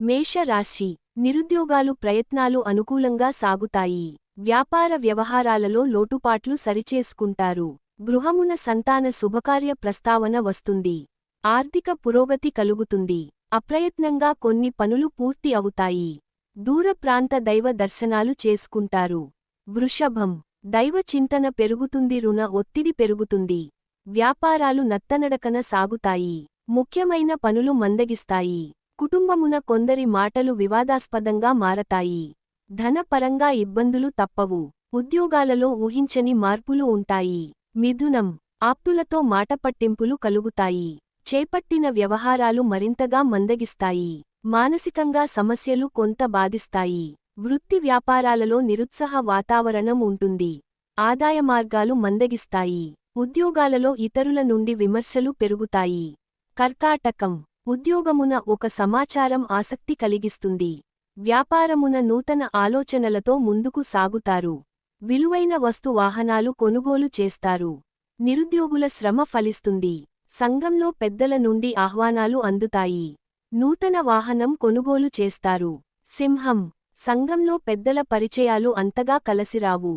మేషరాశి నిరుద్యోగాలు ప్రయత్నాలు అనుకూలంగా సాగుతాయి. వ్యాపార వ్యవహారాలలో లోటుపాట్లు సరిచేసుకుంటారు. గృహమున సంతాన శుభకార్య ప్రస్తావన వస్తుంది. ఆర్థిక పురోగతి కలుగుతుంది. అప్రయత్నంగా కొన్ని పనులు పూర్తి అవుతాయి. దూర ప్రాంత దైవ దర్శనాలు చేసుకుంటారు. వృషభం దైవ చింతన పెరుగుతుంది రుణ ఒత్తిడి పెరుగుతుంది. వ్యాపారాలు నత్తనడకన సాగుతాయి. ముఖ్యమైన పనులు మందగిస్తాయి. కుటుంబమున కొందరి మాటలు వివాదాస్పదంగా మారతాయి. ధనపరంగా ఇబ్బందులు తప్పవు. ఉద్యోగాలలో ఊహించని మార్పులు ఉంటాయి. మిథునం. ఆప్తులతో మాటపట్టింపులు కలుగుతాయి. చేపట్టిన వ్యవహారాలు మరింతగా మందగిస్తాయి. మానసికంగా సమస్యలు కొంత బాధిస్తాయి. వృత్తి వ్యాపారాలలో నిరుత్సాహ వాతావరణం ఉంటుంది. ఆదాయ మార్గాలు మందగిస్తాయి. ఉద్యోగాలలో ఇతరుల నుండి విమర్శలు పెరుగుతాయి. కర్కాటకం. ఉద్యోగమున ఒక సమాచారం ఆసక్తి కలిగిస్తుంది. వ్యాపారమున నూతన ఆలోచనలతో ముందుకు సాగుతారు. విలువైన వస్తు వాహనాలు కొనుగోలు చేస్తారు. నిరుద్యోగుల శ్రమ ఫలిస్తుంది. సంఘంలో పెద్దల నుండి ఆహ్వానాలు అందుతాయి. నూతన వాహనం కొనుగోలు చేస్తారు. సింహం సంఘంలో పెద్దల పరిచయాలు అంతగా కలసిరావు.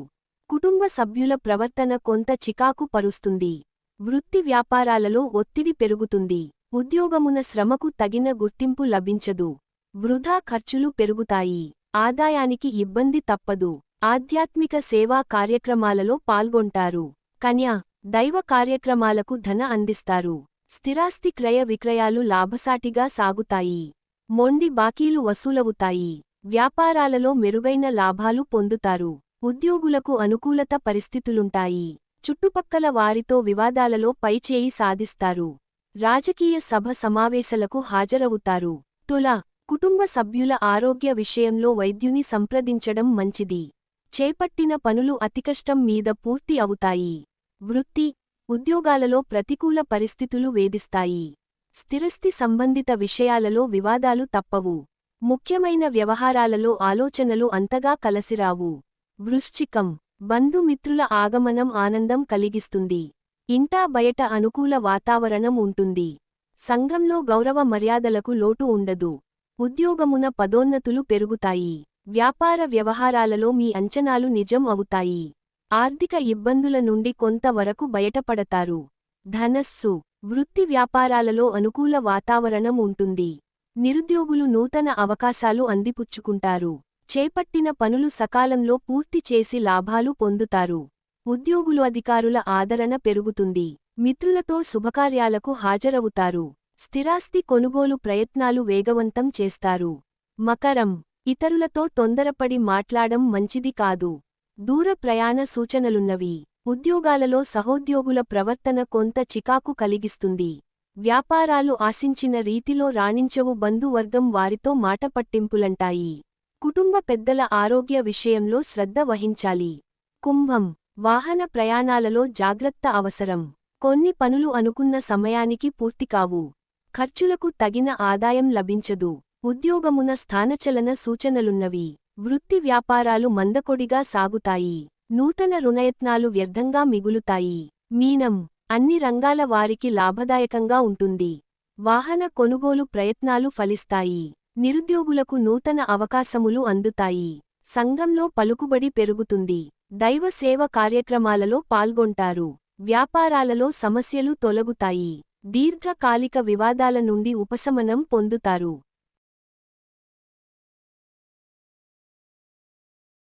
కుటుంబ సభ్యుల ప్రవర్తన కొంత చికాకు పరుస్తుంది. వృత్తి వ్యాపారాలలో ఒత్తిడి పెరుగుతుంది. ఉద్యోగమున శ్రమకు తగిన గుర్తింపు లభించదు. వృధా ఖర్చులు పెరుగుతాయి. ఆదాయానికి ఇబ్బంది తప్పదు. ఆధ్యాత్మిక సేవా కార్యక్రమాలలో పాల్గొంటారు. కన్య దైవ కార్యక్రమాలకు ధన అందిస్తారు. స్థిరాస్తి క్రయ విక్రయాలు లాభసాటిగా సాగుతాయి. మొండి బాకీలు వసూలవుతాయి. వ్యాపారాలలో మెరుగైన లాభాలు పొందుతారు. ఉద్యోగులకు అనుకూలత పరిస్థితులుంటాయి. చుట్టుపక్కల వారితో వివాదాలలో పైచేయి సాధిస్తారు. రాజకీయ సభ సమావేశలకు హాజరవుతారు. తుల కుటుంబ సభ్యుల ఆరోగ్య విషయంలో వైద్యుని సంప్రదించడం మంచిది. చేపట్టిన పనులు అతికష్టం మీద పూర్తి అవుతాయి. వృత్తి ఉద్యోగాలలో ప్రతికూల పరిస్థితులు వేధిస్తాయి. స్థిరస్థి సంబంధిత విషయాలలో వివాదాలు తప్పవు. ముఖ్యమైన వ్యవహారాలలో ఆలోచనలు అంతగా కలసిరావు. వృశ్చికం బంధుమిత్రుల ఆగమనం ఆనందం కలిగిస్తుంది. ఇంటా బయట అనుకూల వాతావరణం ఉంటుంది. సంఘంలో గౌరవ మర్యాదలకు లోటు ఉండదు. ఉద్యోగమున పదోన్నతులు పెరుగుతాయి. వ్యాపార వ్యవహారాలలో మీ అంచనాలు నిజం అవుతాయి. ఆర్థిక ఇబ్బందుల నుండి కొంతవరకు బయటపడతారు. ధనస్సు వృత్తి వ్యాపారాలలో అనుకూల వాతావరణం ఉంటుంది. నిరుద్యోగులు నూతన అవకాశాలు అందిపుచ్చుకుంటారు. చేపట్టిన పనులు సకాలంలో పూర్తి చేసి లాభాలు పొందుతారు. ఉద్యోగులు అధికారుల ఆదరణ పెరుగుతుంది. మిత్రులతో శుభకార్యాలకు హాజరవుతారు. స్థిరాస్తి కొనుగోలు ప్రయత్నాలు వేగవంతం చేస్తారు. మకరం. ఇతరులతో తొందరపడి మాట్లాడం మంచిది కాదు. దూర ప్రయాణ సూచనలున్నవి. ఉద్యోగాలలో సహోద్యోగుల ప్రవర్తన కొంత చికాకు కలిగిస్తుంది. వ్యాపారాలు ఆశించిన రీతిలో రాణించవు బంధువర్గం వారితో మాటపట్టింపులంటాయి కుటుంబ పెద్దల ఆరోగ్య విషయంలో శ్రద్ధ వహించాలి. కుంభం. వాహన ప్రయాణాలలో జాగ్రత్త అవసరం. కొన్ని పనులు అనుకున్న సమయానికి పూర్తికావు ఖర్చులకు తగిన ఆదాయం లభించదు. ఉద్యోగమున స్థానచలన సూచనలున్నవి. వృత్తి వ్యాపారాలు మందకొడిగా సాగుతాయి. నూతన రుణయత్నాలు వ్యర్థంగా మిగులుతాయి. మీనం అన్ని రంగాల వారికి లాభదాయకంగా ఉంటుంది. వాహన కొనుగోలు ప్రయత్నాలు ఫలిస్తాయి. నిరుద్యోగులకు నూతన అవకాశములు అందుతాయి. సంఘంలో పలుకుబడి పెరుగుతుంది. దైవ సేవ కార్యక్రమాలలో పాల్గొంటారు. వ్యాపారాలలో సమస్యలు తొలగుతాయి. దీర్ఘకాలిక వివాదాల నుండి ఉపశమనం పొందుతారు.